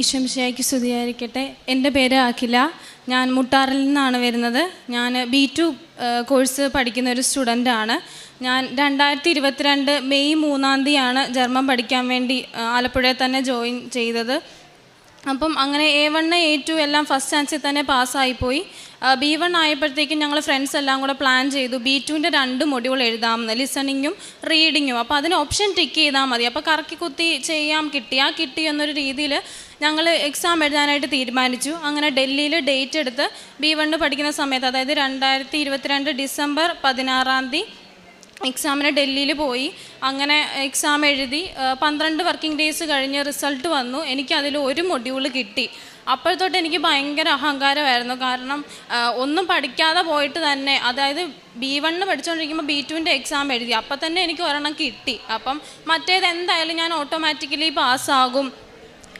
ഈശ്വംശയ്ക്ക് സ്തുതിയായിരിക്കട്ടെ. എന്റെ പേര് അഖില. ഞാൻ മുട്ടാറിൽ നിന്നാണ് വരുന്നത്. ഞാൻ ബി ടു കോഴ്സ് പഠിക്കുന്ന ഒരു സ്റ്റുഡന്റാണ്. ഞാൻ രണ്ടായിരത്തി ഇരുപത്തിരണ്ട് മെയ് മൂന്നാം തീയതിയാണ് ജർമ്മൻ പഠിക്കാൻ വേണ്ടി ആലപ്പുഴയിൽ തന്നെ ജോയിൻ ചെയ്തത്. അപ്പം അങ്ങനെ എ വൺ എ ടു എല്ലാം ഫസ്റ്റ് ചാൻസിൽ തന്നെ പാസ്സായിപ്പോയി ബി വൺ ആയപ്പോഴത്തേക്കും ഞങ്ങൾ ഫ്രണ്ട്സ് എല്ലാം കൂടെ പ്ലാൻ ചെയ്തു. ബി ടുവിന്റെ രണ്ട് മൊഡ്യൂൾ എഴുതാമെന്ന് ലിസണിങ്ങും റീഡിങ്ങും അപ്പോൾ അതിന് ഓപ്ഷൻ ടിക്ക് ചെയ്താൽ മതി. അപ്പോൾ കറക്കി കുത്തി ചെയ്യാം കിട്ടി. ആ കിട്ടി എന്നൊരു രീതിയിൽ ഞങ്ങൾ എക്സാം എഴുതാനായിട്ട് തീരുമാനിച്ചു. അങ്ങനെ ഡൽഹിയിൽ ഡേറ്റ് എടുത്ത് ബി വണ്ണ് പഠിക്കുന്ന സമയത്ത് അതായത് രണ്ടായിരത്തി ഡിസംബർ പതിനാറാം തീയതി എക്സാമിന് ഡൽഹിയിൽ പോയി. അങ്ങനെ എക്സാം എഴുതി പന്ത്രണ്ട് വർക്കിംഗ് ഡേയ്സ് കഴിഞ്ഞ് റിസൾട്ട് വന്നു. എനിക്ക് അതിൽ ഒരു മൊഡ്യൂൾ കിട്ടി. അപ്പോഴത്തോട്ട് എനിക്ക് ഭയങ്കര അഹങ്കാരമായിരുന്നു. കാരണം ഒന്നും പഠിക്കാതെ പോയിട്ട് തന്നെ അതായത് ബി വണ്ണ് പഠിച്ചുകൊണ്ടിരിക്കുമ്പോൾ ബി ടുവിന്റെ എക്സാം എഴുതി. അപ്പം തന്നെ എനിക്ക് ഒരെണ്ണം കിട്ടി. അപ്പം മറ്റേത് എന്തായാലും ഞാൻ ഓട്ടോമാറ്റിക്കലി പാസ്സാകും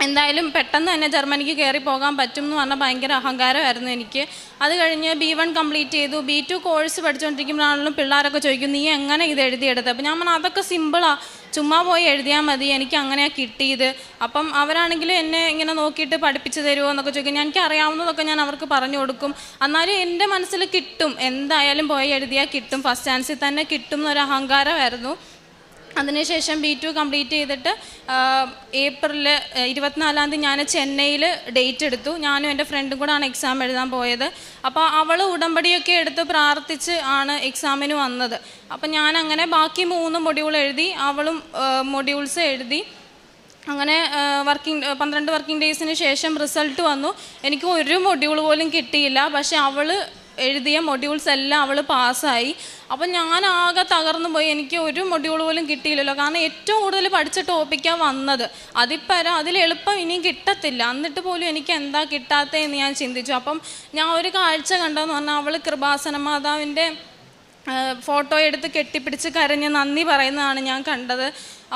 എന്തായാലും പെട്ടെന്ന് തന്നെ ജർമ്മനിക്ക് കയറി പോകാൻ പറ്റും എന്ന് പറഞ്ഞാൽ ഭയങ്കര അഹങ്കാരമായിരുന്നു എനിക്ക്. അത് കഴിഞ്ഞ് ബി വൺ കംപ്ലീറ്റ് ചെയ്തു. ബി ടു കോഴ്സ് പഠിച്ചുകൊണ്ടിരിക്കുമ്പോഴാണെങ്കിലും പിള്ളേരൊക്കെ ചോദിക്കും നീ എങ്ങനെ ഇത് എഴുതിയെടുത്തത് അപ്പം ഞാൻ പറഞ്ഞു അതൊക്കെ സിമ്പിളാണ് ചുമ്മാ പോയി എഴുതിയാൽ മതി. എനിക്ക് അങ്ങനെയാണ് കിട്ടിയത്. അപ്പം അവരാണെങ്കിലും എന്നെ ഇങ്ങനെ നോക്കിയിട്ട് പഠിപ്പിച്ചു തരുമോ എന്നൊക്കെ ചോദിക്കും. എനിക്ക് അറിയാവുന്നതൊക്കെ ഞാൻ അവർക്ക് പറഞ്ഞു കൊടുക്കും. എന്നാലും എന്റെ മനസ്സിൽ കിട്ടും. എന്തായാലും പോയി എഴുതിയാൽ കിട്ടും. ഫസ്റ്റ് ചാൻസിൽ തന്നെ കിട്ടും എന്നൊരു അഹങ്കാരമായിരുന്നു. അതിനുശേഷം ബി ടു കംപ്ലീറ്റ് ചെയ്തിട്ട് ഏപ്രിൽ ഇരുപത്തിനാലാം തീയതി ഞാൻ ചെന്നൈയിൽ ഡേറ്റ് എടുത്തു. ഞാനും എന്റെ ഫ്രണ്ടും കൂടാണ് എക്സാം എഴുതാൻ പോയത്. അപ്പോൾ അവൾ ഉടമ്പടിയൊക്കെ എടുത്ത് പ്രാർത്ഥിച്ച് ആണ് എക്സാമിന് വന്നത്. അപ്പം ഞാൻ അങ്ങനെ ബാക്കി മൂന്ന് മൊഡ്യൂൾ എഴുതി അവളും മൊഡ്യൂൾസ് എഴുതി. അങ്ങനെ വർക്കിംഗ് പന്ത്രണ്ട് വർക്കിംഗ് ഡേയ്സിന് ശേഷം റിസൾട്ട് വന്നു. എനിക്ക് ഒരു മൊഡ്യൂൾ പോലും കിട്ടിയില്ല. പക്ഷെ അവൾ എഴുതിയ മൊഡ്യൂൾസ് എല്ലാം അവൾ പാസ്സായി. അപ്പം ഞാൻ ആകെ തകർന്നു പോയി. എനിക്ക് ഒരു മൊഡ്യൂൾ പോലും കിട്ടിയില്ലല്ലോ. കാരണം ഏറ്റവും കൂടുതൽ പഠിച്ച ടോപ്പിക്കാണ് വന്നത്. അതിപ്പരം അതിൽ എളുപ്പം ഇനിയും കിട്ടത്തില്ല. എന്നിട്ട് പോലും എനിക്ക് എന്താ കിട്ടാത്തതെന്ന് ഞാൻ ചിന്തിച്ചു. അപ്പം ഞാൻ ഒരു കാഴ്ച കണ്ടെന്ന് പറഞ്ഞാൽ അവൾ കൃപാസന മാതാവിന്റെ ഫോട്ടോ എടുത്ത് കെട്ടിപ്പിടിച്ച് കരഞ്ഞ് നന്ദി പറയുന്നതാണ് ഞാൻ കണ്ടത്.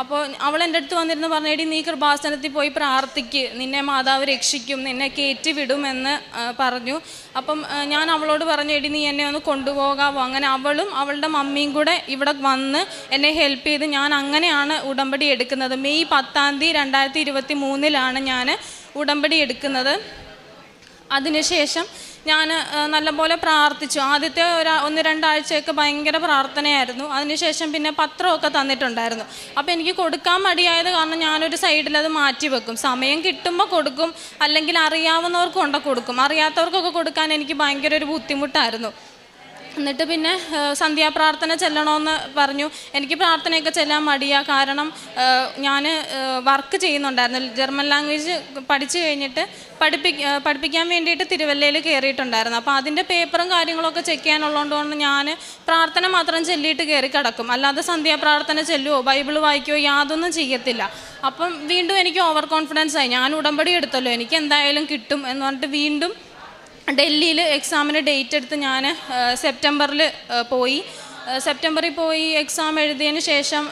അപ്പോൾ അവൾ എന്റെ അടുത്ത് വന്നിരുന്ന് പറഞ്ഞേടി നീ കൃപാസനത്തിൽ പോയി പ്രാർത്ഥിക്ക്. നിന്നെ മാതാവ് രക്ഷിക്കും. നിന്നെ കയറ്റി വിടുമെന്ന് പറഞ്ഞു. അപ്പം ഞാൻ അവളോട് പറഞ്ഞു നീ എന്നെ ഒന്ന് കൊണ്ടുപോകാവോ? അങ്ങനെ അവളും അവളുടെ മമ്മിയും കൂടെ ഇവിടെ വന്ന് എന്നെ ഹെൽപ്പ് ചെയ്ത് ഞാൻ അങ്ങനെയാണ് ഉടമ്പടി എടുക്കുന്നത്. മെയ് പത്താം തീയതി രണ്ടായിരത്തി ഇരുപത്തി മൂന്നിലാണ് ഞാൻ ഉടമ്പടി എടുക്കുന്നത്. അതിനുശേഷം ഞാൻ നല്ലപോലെ പ്രാർത്ഥിച്ചു. ആദ്യത്തെ ഒരു ഒന്ന് രണ്ടാഴ്ചയൊക്കെ ഭയങ്കര പ്രാർത്ഥനയായിരുന്നു. അതിനുശേഷം പിന്നെ പത്രമൊക്കെ തന്നിട്ടുണ്ടായിരുന്നു. അപ്പോൾ എനിക്ക് കൊടുക്കാൻ മടിയായത് കാരണം ഞാനൊരു സൈഡിൽ അത് മാറ്റി വെക്കും. സമയം കിട്ടുമ്പോൾ കൊടുക്കും. അല്ലെങ്കിൽ അറിയാവുന്നവർക്ക് കൊടുക്കും. അറിയാത്തവർക്കൊക്കെ കൊടുക്കാൻ എനിക്ക് ഭയങ്കര ഒരു ബുദ്ധിമുട്ടായിരുന്നു. എന്നിട്ട് പിന്നെ സന്ധ്യാപ്രാർത്ഥന ചെല്ലണമെന്ന് പറഞ്ഞു. എനിക്ക് പ്രാർത്ഥനയൊക്കെ ചെല്ലാൻ മടിയാ. കാരണം ഞാൻ വർക്ക് ചെയ്യുന്നുണ്ടായിരുന്നു. ജർമ്മൻ ലാംഗ്വേജ് പഠിച്ചു കഴിഞ്ഞിട്ട് പഠിപ്പി പഠിപ്പിക്കാൻ വേണ്ടിയിട്ട് തിരുവല്ലയിൽ കയറിയിട്ടുണ്ടായിരുന്നു അപ്പോൾ അതിന്റെ പേപ്പറും കാര്യങ്ങളൊക്കെ ചെക്ക് ചെയ്യാനുള്ളതുകൊണ്ട് ഞാൻ പ്രാർത്ഥന മാത്രം ചെല്ലിയിട്ട് കയറി കിടക്കും. അല്ലാതെ സന്ധ്യാപ്രാർത്ഥന ചെല്ലുവോ ബൈബിൾ വായിക്കുവോ യാതൊന്നും ചെയ്യത്തില്ല. അപ്പം വീണ്ടും എനിക്ക് ഓവർ കോൺഫിഡൻസ് ആയി. ഞാൻ ഉടമ്പടി എടുത്തല്ലോ. എനിക്ക് എന്തായാലും കിട്ടും എന്ന് പറഞ്ഞിട്ട് വീണ്ടും ഡൽഹിയിൽ എക്സാമിന് ഡേറ്റ് എടുത്ത് ഞാൻ സെപ്റ്റംബറിൽ പോയി. സെപ്റ്റംബറിൽ പോയി എക്സാം എഴുതിയതിന് ശേഷം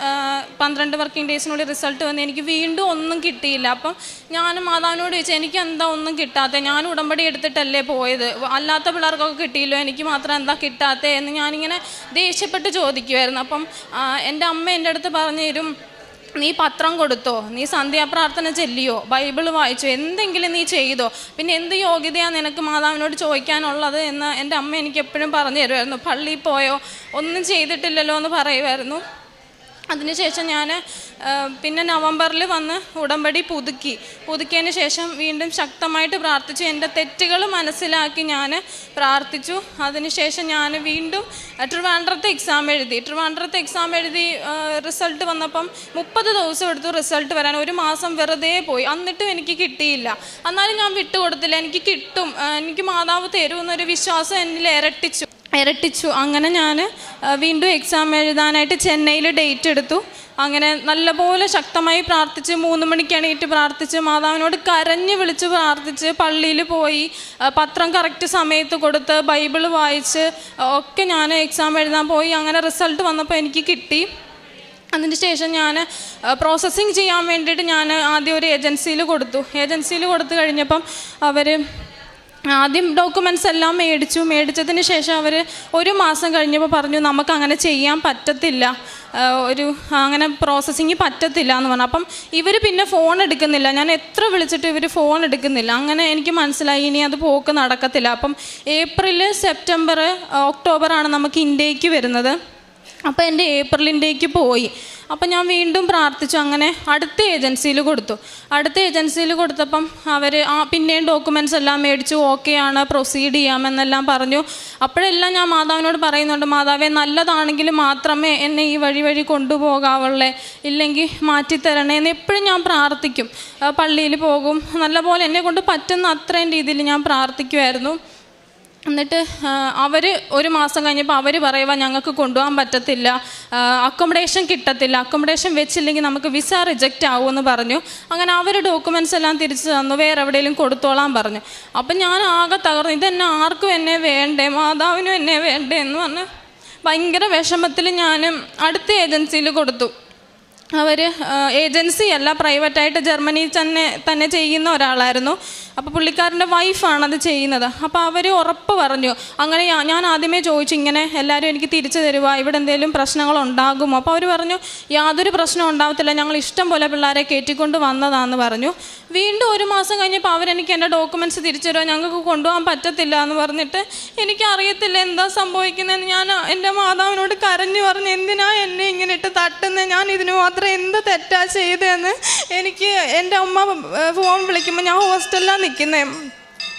പന്ത്രണ്ട് വർക്കിംഗ് ഡേയ്സിനുള്ളിൽ റിസൾട്ട് വന്ന് എനിക്ക് വീണ്ടും ഒന്നും കിട്ടിയില്ല. അപ്പം ഞാൻ മാതാവിനോട് ചോദിച്ചു എനിക്ക് എന്താ ഒന്നും കിട്ടാത്ത? ഞാൻ ഉടമ്പടി എടുത്തിട്ടല്ലേ പോയത്? അല്ലാത്ത പിള്ളേർക്കൊക്കെ കിട്ടിയില്ലോ എനിക്ക് മാത്രം എന്താ കിട്ടാത്തേ? എന്ന് ഞാനിങ്ങനെ ദേഷ്യപ്പെട്ട് ചോദിക്കുമായിരുന്നു അപ്പം എന്റെ അമ്മ എന്റെ അടുത്ത് പറഞ്ഞു തരും നീ പത്രം കൊടുത്തോ? നീ സന്ധ്യാപ്രാർത്ഥന ചെല്ലിയോ? ബൈബിൾ വായിച്ചോ? എന്തെങ്കിലും നീ ചെയ്തോ? പിന്നെ എന്ത് യോഗ്യതയാണ് നിനക്ക് മാതാവിനോട് ചോദിക്കാനുള്ളത് എന്ന് എന്റെ അമ്മ എനിക്ക് എപ്പോഴും പറഞ്ഞു തരുമായിരുന്നു. പള്ളിയിൽ പോയോ? ഒന്നും ചെയ്തിട്ടില്ലല്ലോ എന്ന് പറയുമായിരുന്നു. അതിനുശേഷം ഞാൻ പിന്നെ നവംബറിൽ വന്ന് ഉടമ്പടി പുതുക്കി. പുതുക്കിയതിന് ശേഷം വീണ്ടും ശക്തമായിട്ട് പ്രാർത്ഥിച്ചു. എന്റെ തെറ്റുകൾ മനസ്സിലാക്കി ഞാൻ പ്രാർത്ഥിച്ചു. അതിനുശേഷം ഞാൻ വീണ്ടും ട്രിവാൻഡ്രത്തെ എക്സാം എഴുതി. ട്രിവാൻഡ്രത്തെ എക്സാം എഴുതി റിസൾട്ട് വന്നപ്പം മുപ്പത് ദിവസം എടുത്തു റിസൾട്ട് വരാൻ. ഒരു മാസം വെറുതെ പോയി. എന്നിട്ടും എനിക്ക് കിട്ടിയില്ല. എന്നാലും ഞാൻ വിട്ടുകൊടുത്തില്ല. എനിക്ക് കിട്ടും. എനിക്ക് മാതാവ് തരുമെന്നൊരു വിശ്വാസം എന്നിൽ ഇരട്ടിച്ചു. ഇരട്ടിച്ചു. അങ്ങനെ ഞാൻ വീണ്ടും എക്സാം എഴുതാനായിട്ട് ചെന്നൈയിൽ ഡേറ്റ് എടുത്തു. അങ്ങനെ നല്ലപോലെ ശക്തമായി പ്രാർത്ഥിച്ച് മൂന്ന് മണിക്ക് എണീറ്റ് പ്രാർത്ഥിച്ച് മാതാവിനോട് കരഞ്ഞ് വിളിച്ച് പ്രാർത്ഥിച്ച് പള്ളിയിൽ പോയി പത്രം കറക്റ്റ് സമയത്ത് കൊടുത്ത് ബൈബിൾ വായിച്ച് ഒക്കെ ഞാൻ എക്സാം എഴുതാൻ പോയി. അങ്ങനെ റിസൾട്ട് വന്നപ്പോൾ എനിക്ക് കിട്ടി. അതിന് ശേഷം ഞാൻ പ്രോസസ്സിങ് ചെയ്യാൻ വേണ്ടിയിട്ട് ഞാൻ ആദ്യം ഒരു ഏജൻസിയിൽ കൊടുത്തു. ഏജൻസിയിൽ കൊടുത്തു കഴിഞ്ഞപ്പം അവർ ആദ്യം ഡോക്യുമെന്റ്സ് എല്ലാം മേടിച്ചു. മേടിച്ചതിന് ശേഷം അവർ ഒരു മാസം കഴിഞ്ഞപ്പോൾ പറഞ്ഞു നമുക്ക് അങ്ങനെ ചെയ്യാൻ പറ്റത്തില്ല. ഒരു അങ്ങനെ പ്രോസസ്സിങ് പറ്റത്തില്ല എന്ന് പറഞ്ഞു. അപ്പം ഇവർ പിന്നെ ഫോൺ എടുക്കുന്നില്ല. ഞാൻ എത്ര വിളിച്ചിട്ട് ഇവർ ഫോൺ എടുക്കുന്നില്ല. അങ്ങനെ എനിക്ക് മനസ്സിലായി ഇനി അത് പോക്ക് നടക്കത്തില്ല. അപ്പം ഏപ്രിൽ സെപ്റ്റംബർ ഒക്ടോബറാണ് നമുക്ക് ഇന്ത്യയ്ക്ക് വരുന്നത്. അപ്പോൾ എന്റെ ഏപ്രിലിന്റെക്ക് പോയി. അപ്പം ഞാൻ വീണ്ടും പ്രാർത്ഥിച്ചു. അങ്ങനെ അടുത്ത ഏജൻസിയിൽ കൊടുത്തു. അടുത്ത ഏജൻസിയിൽ കൊടുത്തപ്പം അവർ ആ പിന്നെയും ഡോക്യുമെന്റ്സ് എല്ലാം മേടിച്ചു. ഓക്കെ ആണ്. പ്രൊസീഡ് ചെയ്യാമെന്നെല്ലാം പറഞ്ഞു. അപ്പോഴെല്ലാം ഞാൻ മാതാവിനോട് പറയുന്നുണ്ട് മാതാവേ നല്ലതാണെങ്കിൽ മാത്രമേ എന്നെ ഈ വഴി വഴി കൊണ്ടുപോകാവുള്ളേ. ഇല്ലെങ്കിൽ മാറ്റിത്തരണേ എന്ന് എപ്പോഴും ഞാൻ പ്രാർത്ഥിക്കും. പള്ളിയിൽ പോകും. നല്ലപോലെ എന്നെ കൊണ്ട് പറ്റുന്ന അത്രയും രീതിയിൽ ഞാൻ പ്രാർത്ഥിക്കുമായിരുന്നു എന്നിട്ട് അവർ ഒരു മാസം കഴിഞ്ഞപ്പോൾ അവർ പറയുക ഞങ്ങൾക്ക് കൊണ്ടുപോകാൻ പറ്റത്തില്ല അക്കോമഡേഷൻ കിട്ടത്തില്ല അക്കോമഡേഷൻ വെച്ചില്ലെങ്കിൽ നമുക്ക് വിസ റിജക്റ്റ് ആവുമെന്ന് പറഞ്ഞു. അങ്ങനെ അവർ ഡോക്യുമെന്റ്സ് എല്ലാം തിരിച്ചു തന്നു വേറെ എവിടെയെങ്കിലും കൊടുത്തോളാൻ പറഞ്ഞു. അപ്പം ഞാൻ ആകെ തകർന്നു ഇതെന്നെ ആർക്കും എന്നെ വേണ്ടേ മാതാവിനും എന്നെ വേണ്ടേ എന്ന് പറഞ്ഞ് ഭയങ്കര വിഷമത്തിൽ ഞാൻ അടുത്ത ഏജൻസിയിൽ കൊടുത്തു. അവർ ഏജൻസി അല്ല പ്രൈവറ്റായിട്ട് ജർമ്മനിയിൽ തന്നെ തന്നെ ചെയ്യുന്ന ഒരാളായിരുന്നു. അപ്പോൾ പുള്ളിക്കാരന്റെ വൈഫാണ് അത് ചെയ്യുന്നത്. അപ്പോൾ അവർ ഉറപ്പ് പറഞ്ഞു അങ്ങനെ ഞാൻ ആദ്യമേ ചോദിച്ചു ഇങ്ങനെ എല്ലാവരും എനിക്ക് തിരിച്ചു തരുക ഇവിടെ എന്തെങ്കിലും പ്രശ്നങ്ങൾ ഉണ്ടാകുമോ? അപ്പോൾ അവർ പറഞ്ഞു യാതൊരു പ്രശ്നവും ഉണ്ടാകത്തില്ല ഞങ്ങൾ ഇഷ്ടം പോലെ പിള്ളേരെ കയറ്റിക്കൊണ്ട് വന്നതാണെന്ന് പറഞ്ഞു. വീണ്ടും ഒരു മാസം കഴിഞ്ഞപ്പോൾ അവരെനിക്ക് എന്റെ ഡോക്യുമെന്റ്സ് തിരിച്ചു തരുമോ ഞങ്ങൾക്ക് കൊണ്ടുപോകാൻ പറ്റത്തില്ല എന്ന് പറഞ്ഞിട്ട് എനിക്കറിയത്തില്ല എന്താ സംഭവിക്കുന്നതെന്ന്? ഞാൻ എന്റെ മാതാവിനോട് കരഞ്ഞു പറഞ്ഞു എന്തിനാ എന്നെ ഇങ്ങനെ ഇട്ട് തട്ടുന്നത് ഞാൻ ഇതിന് മാത്രം എന്ത് തെറ്റാ ചെയ്തതെന്ന് എനിക്ക് എന്റെ അമ്മ ഫോൺ വിളിക്കുമ്പോൾ ഞാൻ ഹോസ്റ്റലിലാണ് നിൽക്കുന്നത്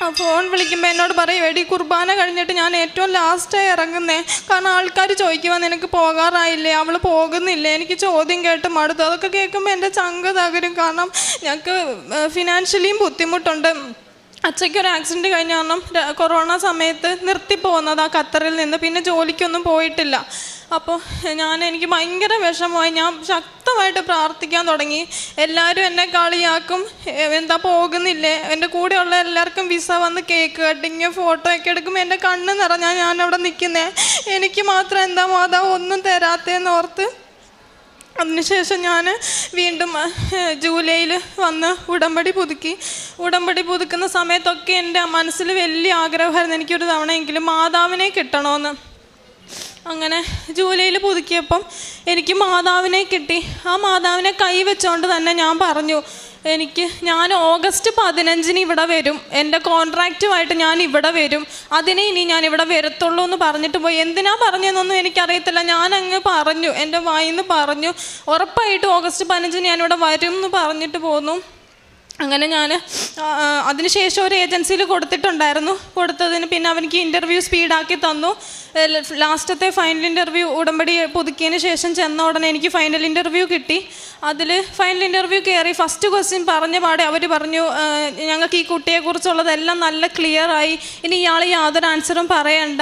ആ ഫോൺ വിളിക്കുമ്പോൾ എന്നോട് പറയും എടി കുർബാന കഴിഞ്ഞിട്ട് ഞാൻ ഏറ്റവും ലാസ്റ്റായി ഇറങ്ങുന്നേ. കാരണം ആൾക്കാർ ചോദിക്കുമ്പോൾ നിനക്ക് പോകാറായില്ലേ? അവൾ പോകുന്നില്ലേ? എനിക്ക് ചോദ്യം കേട്ട് മടുത്തു. അതൊക്കെ കേൾക്കുമ്പോൾ എന്റെ ചങ്ക് തകരും. കാരണം ഞങ്ങൾക്ക് ഫിനാൻഷ്യലിയും ബുദ്ധിമുട്ടുണ്ട്. അച്ഛയ്ക്ക് ഒരു ആക്സിഡന്റ് കഴിഞ്ഞ കാരണം കൊറോണ സമയത്ത് ആ ഖത്തറിൽ നിന്ന്. പിന്നെ ജോലിക്കൊന്നും പോയിട്ടില്ല. അപ്പോൾ ഞാൻ എനിക്ക് ഭയങ്കര വിഷമമായി. ഞാൻ ശക്തമായിട്ട് പ്രാർത്ഥിക്കാൻ തുടങ്ങി. എല്ലാവരും എന്നെ കളിയാക്കും. എന്താ പോകുന്നില്ലേ? എന്റെ കൂടെയുള്ള എല്ലാവർക്കും വിസ വന്ന് കേക്ക് കട്ടിങ് ഫോട്ടോ ഒക്കെ എടുക്കുമ്പോൾ എന്റെ കണ്ണ് നിറഞ്ഞാൽ ഞാൻ അവിടെ നിൽക്കുന്നേ. എനിക്ക് മാത്രം എന്താ മാതാവ് ഒന്നും തരാത്തേന്ന് ഓർത്ത് അതിനുശേഷം ഞാൻ വീണ്ടും ജൂലൈയിൽ വന്ന് ഉടമ്പടി പുതുക്കി. ഉടമ്പടി പുതുക്കുന്ന സമയത്തൊക്കെ എന്റെ മനസ്സിൽ വലിയ ആഗ്രഹമായിരുന്നു. എനിക്കൊരു തവണയെങ്കിലും മാതാവിനെ കിട്ടണമെന്ന്. അങ്ങനെ ജൂലൈയിൽ പുതുക്കിയപ്പം എനിക്ക് മാതാവിനെ കിട്ടി. ആ മാതാവിനെ കൈവച്ചുകൊണ്ട് തന്നെ ഞാൻ പറഞ്ഞു എനിക്ക് ഞാൻ ഓഗസ്റ്റ് പതിനഞ്ചിന് ഇവിടെ വരും. എന്റെ കോൺട്രാക്റ്റുമായിട്ട് ഞാൻ ഇവിടെ വരും. അതിനെ ഇനി ഞാൻ ഇവിടെ വരത്തുള്ളൂ എന്ന് പറഞ്ഞിട്ട് പോയി. എന്തിനാ പറഞ്ഞതെന്നൊന്നും എനിക്കറിയത്തില്ല. ഞാൻ അങ്ങ് പറഞ്ഞു എന്റെ വായിന്ന് പറഞ്ഞു ഉറപ്പായിട്ട് ഓഗസ്റ്റ് പതിനഞ്ചിന് ഞാനിവിടെ വരും എന്ന് പറഞ്ഞിട്ട് പോന്നു. അങ്ങനെ ഞാൻ അതിനുശേഷം ഒരു ഏജൻസിയിൽ കൊടുത്തിട്ടുണ്ടായിരുന്നു. കൊടുത്തതിന് പിന്നെ അവനിക്ക് ഇന്റർവ്യൂ സ്പീഡാക്കി തന്നു. ലാസ്റ്റത്തെ ഫൈനൽ ഇന്റർവ്യൂ ഉടമ്പടി പുതുക്കിയതിന് ശേഷം ചെന്ന ഉടനെ എനിക്ക് ഫൈനൽ ഇന്റർവ്യൂ കിട്ടി. അതിൽ ഫൈനൽ ഇന്റർവ്യൂ കയറി ഫസ്റ്റ് ക്വസ്റ്റ്യൻ പറഞ്ഞ പാടെ അവർ പറഞ്ഞു ഞങ്ങൾക്ക് ഈ കുട്ടിയെക്കുറിച്ചുള്ളതെല്ലാം നല്ല ക്ലിയറായി ഇനി ഇയാൾ യാതൊരു ആൻസറും പറയണ്ട.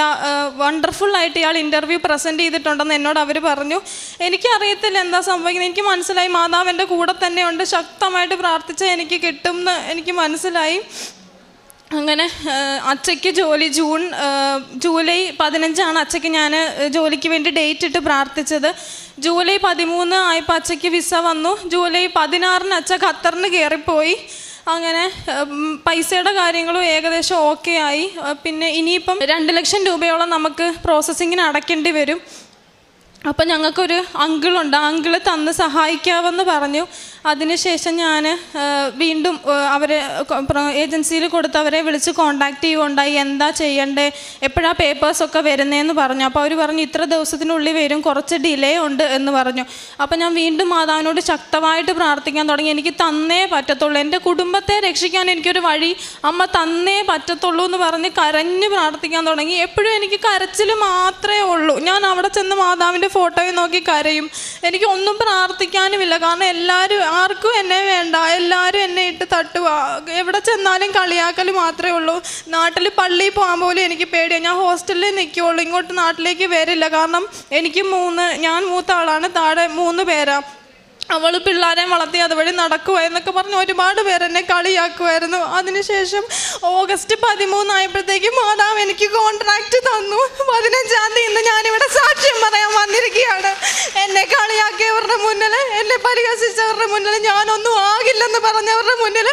വണ്ടർഫുൾ ആയിട്ട് ഇയാൾ ഇന്റർവ്യൂ പ്രസന്റ് ചെയ്തിട്ടുണ്ടെന്ന് എന്നോട് അവർ പറഞ്ഞു. എനിക്കറിയത്തില്ല എന്താ സംഭവിക്കുന്നത്. എനിക്ക് മനസ്സിലായി മാതാവ് എന്റെ കൂടെ തന്നെയുണ്ട്. ശക്തമായിട്ട് പ്രാർത്ഥിച്ച എനിക്ക് കിട്ടും എന്ന് എനിക്ക് മനസ്സിലായി. അങ്ങനെ അച്ഛയ്ക്ക് ജോലി ജൂൺ ജൂലൈ പതിനഞ്ചാണ് അച്ഛയ്ക്ക് ഞാൻ ജോലിക്ക് വേണ്ടി ഡേറ്റ് ഇട്ട് പ്രാർത്ഥിച്ചത്. ജൂലൈ പതിമൂന്ന് ആയപ്പോൾ അച്ഛയ്ക്ക് വിസ വന്നു. ജൂലൈ പതിനാറിന് അച്ഛ ഖത്തറിന് കയറിപ്പോയി അങ്ങനെ പൈസയുടെ കാര്യങ്ങളും ഏകദേശം ഓക്കെ ആയി. പിന്നെ ഇനിയിപ്പം രണ്ട് ലക്ഷം രൂപയോളം നമുക്ക് പ്രോസസ്സിങ്ങിന് അടയ്ക്കേണ്ടി വരും. അപ്പം ഞങ്ങൾക്കൊരു അങ്കിളുണ്ട്. ആ അങ്കിൾ തന്ന് സഹായിക്കാമെന്ന് പറഞ്ഞു. അതിനുശേഷം ഞാൻ വീണ്ടും അവരെ ഏജൻസിയിൽ കൊടുത്ത് അവരെ വിളിച്ച് കോണ്ടാക്ട് ചെയ്യുകയുണ്ടായി. എന്താ ചെയ്യണ്ടേ? എപ്പോഴാണ് പേപ്പേഴ്സൊക്കെ വരുന്നതെന്ന് പറഞ്ഞു. അപ്പോൾ അവർ പറഞ്ഞു ഇത്ര ദിവസത്തിനുള്ളിൽ വരും. കുറച്ച് ഡിലേ ഉണ്ട് എന്ന് പറഞ്ഞു. അപ്പോൾ ഞാൻ വീണ്ടും മാതാവിനോട് ശക്തമായിട്ട് പ്രാർത്ഥിക്കാൻ തുടങ്ങി. എനിക്ക് തന്നേ പറ്റത്തുള്ളൂ. എന്റെ കുടുംബത്തെ രക്ഷിക്കാൻ എനിക്കൊരു വഴി അമ്മ തന്നേ പറ്റത്തുള്ളൂ എന്ന് പറഞ്ഞ് കരഞ്ഞ് പ്രാർത്ഥിക്കാൻ തുടങ്ങി. എപ്പോഴും എനിക്ക് കരച്ചിൽ മാത്രമേ ഉള്ളൂ. ഞാൻ അവിടെ ചെന്ന് മാതാവിന്റെ ഫോട്ടോയിൽ നോക്കി കരയും. എനിക്ക് ഒന്നും പ്രാർത്ഥിക്കാനുമില്ല കാരണം എല്ലാവരും ആർക്കും എന്നെ വേണ്ട. എല്ലാവരും എന്നെ ഇട്ട് തട്ടുക. എവിടെ ചെന്നാലും കളിയാക്കൽ മാത്രമേ ഉള്ളൂ. നാട്ടിൽ പള്ളിയിൽ പോകാൻ പോലും എനിക്ക് പേടിയാണ് ഞാൻ ഹോസ്റ്റലിൽ നിൽക്കുകയുള്ളൂ. ഇങ്ങോട്ട് നാട്ടിലേക്ക് വരില്ല. കാരണം എനിക്ക് മൂന്ന് ഞാൻ മൂത്ത ആളാണ്. താഴെ മൂന്ന് പേരാ. അവൾ പിള്ളേരെ വളർത്തി അതുവഴി നടക്കുക എന്നൊക്കെ പറഞ്ഞ് ഒരുപാട് പേരെന്നെ കളിയാക്കുമായിരുന്നു അതിനുശേഷം ഓഗസ്റ്റ് പതിമൂന്നായപ്പോഴത്തേക്കും മാതാവ് എനിക്ക് കോൺട്രാക്റ്റ് തന്നു. പതിനഞ്ചാം തീയതി ഇന്ന് ഞാനിവിടെ സാക്ഷ്യം പറയാൻ വന്നിരിക്കുകയാണ്. എന്നെ കളിയാക്കിയവരുടെ മുന്നിൽ എന്നെ പരിഹസിച്ചവരുടെ മുന്നിൽ ഞാനൊന്നും ആകില്ലെന്ന് പറഞ്ഞവരുടെ മുന്നിൽ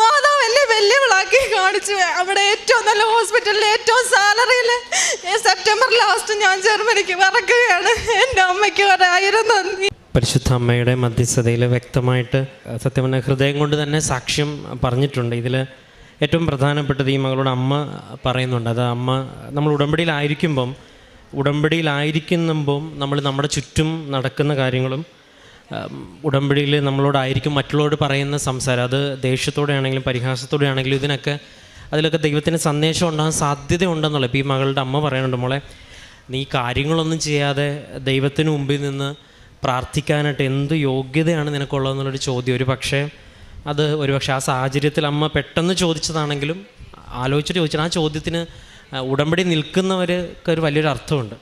മാതാവ് എന്നെ വെല്ലുവിളാക്കി കാണിച്ചു. അവിടെ ഏറ്റവും നല്ല ഹോസ്പിറ്റലിൽ ഏറ്റവും സാലറിയിൽ സെപ്റ്റംബർ ലാസ്റ്റ് ഞാൻ ജർമ്മനിക്ക് പറക്കുകയാണ്. എന്റെ അമ്മയ്ക്ക് ഒരായിരം നന്ദി പരിശുദ്ധ അമ്മയുടെ മധ്യസ്ഥതയിൽ വ്യക്തമായിട്ട് സത്യം പറഞ്ഞാൽ ഹൃദയം കൊണ്ട് തന്നെ സാക്ഷ്യം പറഞ്ഞിട്ടുണ്ട്. ഇതിൽ ഏറ്റവും പ്രധാനപ്പെട്ടത് ഈ മകളോട് അമ്മ പറയുന്നുണ്ട്. അത് അമ്മ നമ്മൾ ഉടമ്പടിയിലായിരിക്കുമ്പം ഉടമ്പടിയിലായിരിക്കുമ്പം നമ്മൾ നമ്മുടെ ചുറ്റും നടക്കുന്ന കാര്യങ്ങളും ഉടമ്പടിയിൽ നമ്മളോടായിരിക്കും മറ്റുള്ളവരോട് പറയുന്ന സംസാരം. അത് ദേഷ്യത്തോടെ ആണെങ്കിലും പരിഹാസത്തോടെ ആണെങ്കിലും ഇതിനൊക്കെ അതിലൊക്കെ ദൈവത്തിന് സന്ദേശം ഉണ്ടാകാൻ സാധ്യതയുണ്ടെന്നുള്ള ഇപ്പോൾ ഈ മകളുടെ അമ്മ പറയുന്നുണ്ട്. മോളെ നീ കാര്യങ്ങളൊന്നും ചെയ്യാതെ ദൈവത്തിന് മുമ്പിൽ നിന്ന് പ്രാർത്ഥിക്കാനായിട്ട് എന്ത് യോഗ്യതയാണ് നിനക്കുള്ളതെന്നുള്ളൊരു ചോദ്യം. ഒരു പക്ഷേ അത് ഒരു പക്ഷേ ആ സാഹചര്യത്തിൽ അമ്മ പെട്ടെന്ന് ചോദിച്ചതാണെങ്കിലും ആലോചിച്ചിട്ട് ചോദിച്ചാൽ ആ ചോദ്യത്തിന് ഉടമ്പടി നിൽക്കുന്നവർക്ക് ഒരു വലിയൊരു അർത്ഥമുണ്ട്.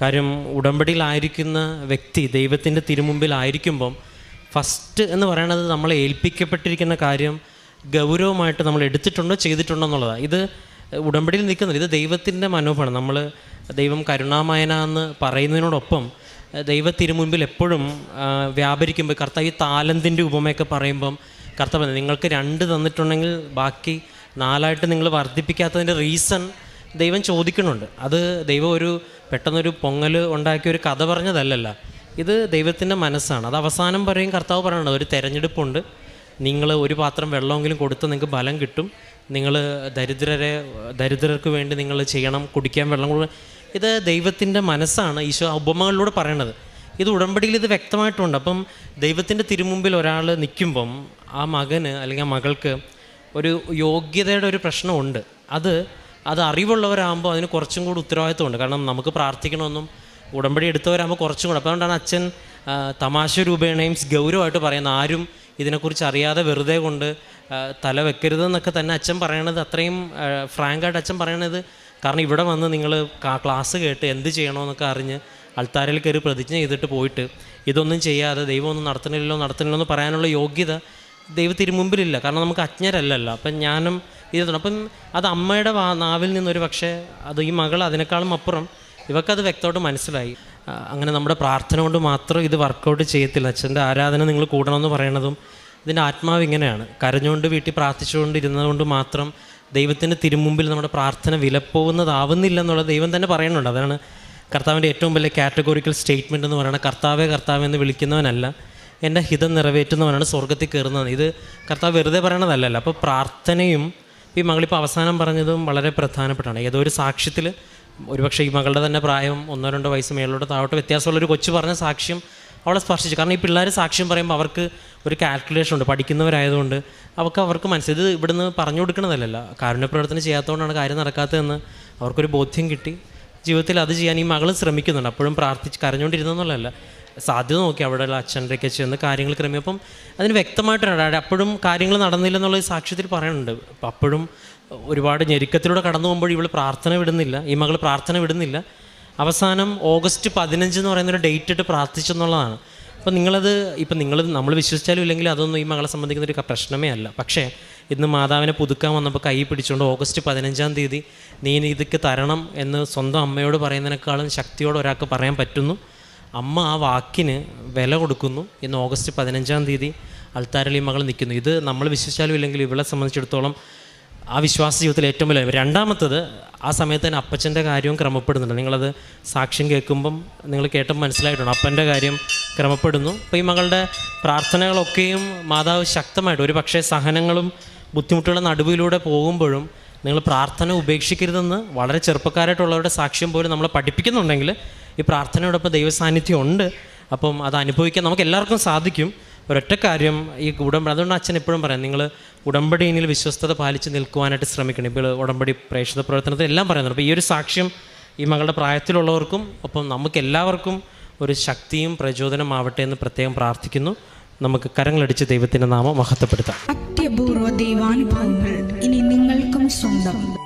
കാര്യം ഉടമ്പടിയിലായിരിക്കുന്ന വ്യക്തി ദൈവത്തിന്റെ തിരുമുമ്പിലായിരിക്കുമ്പം ഫസ്റ്റ് എന്ന് പറയുന്നത് നമ്മൾ ഏൽപ്പിക്കപ്പെട്ടിരിക്കുന്ന കാര്യം ഗൗരവമായിട്ട് നമ്മൾ എടുത്തിട്ടുണ്ടോ ചെയ്തിട്ടുണ്ടോ എന്നുള്ളതാണ്. ഇത് ഉടമ്പടിയിൽ നിൽക്കുന്നില്ല. ഇത് ദൈവത്തിന്റെ മനോഭാവമാണ്. നമ്മൾ ദൈവം കരുണാമയന എന്ന് പറയുന്നതിനോടൊപ്പം ദൈവ മുൻപിൽ എപ്പോഴും വ്യാപരിക്കുമ്പോൾ കർത്താവ് ഈ താലന്തിന്റെ ഉപമയൊക്കെ പറയുമ്പം കർത്താവ് നിങ്ങൾക്ക് രണ്ട് തന്നിട്ടുണ്ടെങ്കിൽ ബാക്കി നാലായിട്ട് നിങ്ങൾ വർദ്ധിപ്പിക്കാത്തതിന്റെ റീസൺ ദൈവം ചോദിക്കുന്നുണ്ട്. അത് ദൈവം ഒരു പെട്ടെന്നൊരു പൊങ്ങൽ ഉണ്ടാക്കിയ ഒരു കഥ പറഞ്ഞതല്ലല്ല. ഇത് ദൈവത്തിന്റെ മനസ്സാണ്. അത് അവസാനം പറയും കർത്താവ് പറയണത് ഒരു തെരഞ്ഞെടുപ്പുണ്ട്. നിങ്ങൾ ഒരു പാത്രം വെള്ളമെങ്കിലും കൊടുത്ത് നിങ്ങൾക്ക് ബലം കിട്ടും. നിങ്ങൾ ദരിദ്രരെ ദരിദ്രർക്ക് വേണ്ടി നിങ്ങൾ ചെയ്യണം. കുടിക്കാൻ വെള്ളം കൊടു ഇത് ദൈവത്തിന്റെ മനസ്സാണ് ഈശോ ഉപമകളിലൂടെ പറയണത്. ഇത് ഉടമ്പടിയിൽ ഇത് വ്യക്തമായിട്ടുണ്ട്. അപ്പം ദൈവത്തിന്റെ തിരുമുമ്പിൽ ഒരാൾ നിൽക്കുമ്പം ആ മകന് അല്ലെങ്കിൽ ആ മകൾക്ക് ഒരു യോഗ്യതയുടെ ഒരു പ്രശ്നമുണ്ട്. അത് അത് അറിവുള്ളവരാകുമ്പോൾ അതിന് കുറച്ചും കൂടി ഉത്തരവാദിത്വമുണ്ട്. കാരണം നമുക്ക് പ്രാർത്ഥിക്കണമെന്നും ഉടമ്പടി എടുത്തവരാകുമ്പോൾ കുറച്ചും കൂടെ. അപ്പോൾ അതുകൊണ്ടാണ് അച്ഛൻ തമാശ രൂപേണയും ഗൗരവമായിട്ട് പറയുന്നത്. ആരും ഇതിനെക്കുറിച്ച് അറിയാതെ വെറുതെ കൊണ്ട് തല വെക്കരുതെന്നൊക്കെ തന്നെ അച്ഛൻ പറയണത്. അത്രയും ഫ്രാങ്കായിട്ട് അച്ഛൻ പറയണത് കാരണം ഇവിടെ വന്ന് നിങ്ങൾ ക്ലാസ് കേട്ട് എന്ത് ചെയ്യണമെന്നൊക്കെ അറിഞ്ഞ് അൾത്താരയിൽ കയറി പ്രതിജ്ഞ ചെയ്തിട്ട് പോയിട്ട് ഇതൊന്നും ചെയ്യാതെ ദൈവം ഒന്നും നടത്തണില്ലല്ലോ നടത്തണില്ലോ എന്ന് പറയാനുള്ള യോഗ്യത ദൈവത്തിന് മുമ്പിലില്ല കാരണം നമുക്ക് അജ്ഞരല്ലല്ലോ. അപ്പം ഞാനും ഇത് അപ്പം അത് അമ്മയുടെ വാ നാവിൽ നിന്നൊരു പക്ഷേ അത് ഈ മകൾ അതിനേക്കാളും അപ്പുറം ഇവക്കത് വ്യക്തമായിട്ട് മനസ്സിലായി. അങ്ങനെ നമ്മുടെ പ്രാർത്ഥന കൊണ്ട് മാത്രം ഇത് വർക്കൗട്ട് ചെയ്യത്തില്ല. അച്ഛന്റെ ആരാധന നിങ്ങൾ കൂടണമെന്ന് പറയണതും ഇതിന്റെ ആത്മാവ് ഇങ്ങനെയാണ്. കരഞ്ഞുകൊണ്ട് വീട്ടിൽ പ്രാർത്ഥിച്ചുകൊണ്ട് ഇരുന്നതുകൊണ്ട് മാത്രം ദൈവത്തിന്റെ തിരുമുമ്പിൽ നമ്മുടെ പ്രാർത്ഥന വിലപ്പോകുന്നതാവുന്നില്ല എന്നുള്ളത് ദൈവം തന്നെ പറയുന്നുണ്ട്. അതാണ് കർത്താവിന്റെ ഏറ്റവും വലിയ കാറ്റഗോറിക്കൽ സ്റ്റേറ്റ്മെന്റ് എന്ന് പറയുന്നത് കർത്താവെ കർത്താവ് എന്ന് വിളിക്കുന്നവനല്ല. എന്റെ ഹിതം നിറവേറ്റുന്നവനാണ് സ്വർഗത്തിൽ കയറുന്നത്. ഇത് കർത്താവ് വെറുതെ പറയണതല്ലല്ലോ. അപ്പോൾ പ്രാർത്ഥനയും ഈ മകളിപ്പോൾ അവസാനം പറഞ്ഞതും വളരെ പ്രധാനപ്പെട്ടാണ്. ഏതോ ഒരു സാക്ഷ്യത്തിൽ ഒരുപക്ഷെ ഈ മകളുടെ തന്നെ പ്രായം ഒന്നോ രണ്ടോ വയസ്സ് മേളിലോട്ട് താഴോട്ട് വ്യത്യാസമുള്ള ഒരു കൊച്ചു പറഞ്ഞ സാക്ഷ്യം അവളെ സ്പർശിച്ചു. കാരണം ഈ പിള്ളേർ സാക്ഷ്യം പറയുമ്പോൾ അവർക്ക് ഒരു കാൽക്കുലേഷൻ ഉണ്ട് പഠിക്കുന്നവരായതുകൊണ്ട് അവർക്ക് അവർക്ക് മനസ്സിൽ ഇത് ഇവിടുന്ന് പറഞ്ഞു കൊടുക്കണതല്ലല്ല. കാരുണ്യ പ്രവർത്തനം ചെയ്യാത്തതുകൊണ്ടാണ് കാര്യം നടക്കാത്തതെന്ന് അവർക്കൊരു ബോധ്യം കിട്ടി. ജീവിതത്തിൽ അത് ചെയ്യാൻ ഈ മകൾ ശ്രമിക്കുന്നുണ്ട്. അപ്പോഴും പ്രാർത്ഥിച്ച് കരഞ്ഞുകൊണ്ടിരുന്നെന്നുള്ളതല്ല സാധ്യത നോക്കി അവിടെയുള്ള അച്ഛന്റെയൊക്കെ ചെന്ന് കാര്യങ്ങൾ ക്രമിയപ്പം അതിന് വ്യക്തമായിട്ടാണ് അപ്പോഴും കാര്യങ്ങൾ നടന്നില്ലെന്നുള്ള സാക്ഷ്യത്തിൽ പറയുന്നുണ്ട്. അപ്പം അപ്പോഴും ഒരുപാട് ഞെരുക്കത്തിലൂടെ കടന്നു പോകുമ്പോൾ ഇവൾ പ്രാർത്ഥന വിടുന്നില്ല. ഈ മകൾ പ്രാർത്ഥന വിടുന്നില്ല. അവസാനം ഓഗസ്റ്റ് പതിനഞ്ച് എന്ന് പറയുന്നൊരു ഡേറ്റ് ഇട്ട് പ്രാർത്ഥിച്ചെന്നുള്ളതാണ്. അപ്പോൾ നിങ്ങളത് ഇപ്പം നിങ്ങൾ നമ്മൾ വിശ്വസിച്ചാലും ഇല്ലെങ്കിൽ അതൊന്നും ഈ മകളെ സംബന്ധിക്കുന്ന ഒരു പ്രശ്നമേ അല്ല. പക്ഷേ ഇന്ന് മാതാവിനെ പുതുക്കാൻ വന്നപ്പോൾ കൈ പിടിച്ചുകൊണ്ട് ഓഗസ്റ്റ് പതിനഞ്ചാം തീയതി നീ ഇതൊക്കെ തരണം എന്ന് സ്വന്തം അമ്മയോട് പറയുന്നതിനേക്കാളും ശക്തിയോട് ഒരാൾക്ക് പറയാൻ പറ്റുന്നു. അമ്മ ആ വാക്കിന് വില കൊടുക്കുന്നു. ഇന്ന് ഓഗസ്റ്റ് പതിനഞ്ചാം തീയതി അൾത്താരളി മകൾ നിൽക്കുന്നു. ഇത് നമ്മൾ വിശ്വസിച്ചാലും ഇല്ലെങ്കിൽ ഇവളെ സംബന്ധിച്ചിടത്തോളം ആ വിശ്വാസ ജീവിതത്തിൽ ഏറ്റവും വലിയ രണ്ടാമത്തത് ആ സമയത്ത് തന്നെ അപ്പച്ചന്റെ കാര്യവും ക്രമപ്പെടുന്നുണ്ട്. നിങ്ങളത് സാക്ഷ്യം കേൾക്കുമ്പം നിങ്ങൾ കേട്ടപ്പോൾ മനസ്സിലായിട്ടുണ്ട്. അപ്പന്റെ കാര്യം ക്രമപ്പെടുന്നു. അപ്പോൾ ഈ മകളുടെ പ്രാർത്ഥനകളൊക്കെയും മാതാവ് ശക്തമായിട്ട് ഒരു പക്ഷേ സഹനങ്ങളും ബുദ്ധിമുട്ടുകളും നടുവിലൂടെ പോകുമ്പോഴും നിങ്ങൾ പ്രാർത്ഥന ഉപേക്ഷിക്കരുതെന്ന് വളരെ ചെറുപ്പക്കാരായിട്ടുള്ളവരുടെ സാക്ഷ്യം പോലും നമ്മളെ പഠിപ്പിക്കുന്നുണ്ടെങ്കിൽ ഈ പ്രാർത്ഥനയോടൊപ്പം ദൈവസാന്നിധ്യം ഉണ്ട്. അപ്പം അത് അനുഭവിക്കാൻ നമുക്ക് എല്ലാവർക്കും സാധിക്കും. ഒരൊറ്റ കാര്യം ഈ ഉടമ്പടി അതുകൊണ്ട് അച്ഛൻ എപ്പോഴും പറയാം നിങ്ങൾ ഉടമ്പടിയിൽ വിശ്വസ്തത പാലിച്ച് നിൽക്കുവാനായിട്ട് ശ്രമിക്കണം. ഇപ്പോൾ ഉടമ്പടി പ്രേക്ഷിത പ്രവർത്തനത്തിൽ എല്ലാം പറയുന്നുണ്ട്. അപ്പോൾ ഈ ഒരു സാക്ഷ്യം ഈ മകളുടെ പ്രായത്തിലുള്ളവർക്കും ഒപ്പം നമുക്ക് എല്ലാവർക്കും ഒരു ശക്തിയും പ്രചോദനമാവട്ടെ എന്ന് പ്രത്യേകം പ്രാർത്ഥിക്കുന്നു. നമുക്ക് കരങ്ങളടിച്ച് ദൈവത്തിന്റെ നാമം മഹത്വപ്പെടുത്താം. അത്യപൂർവ ദൈവാനുഭവങ്ങൾ ഇനി നിങ്ങൾക്കും സ്വന്തം.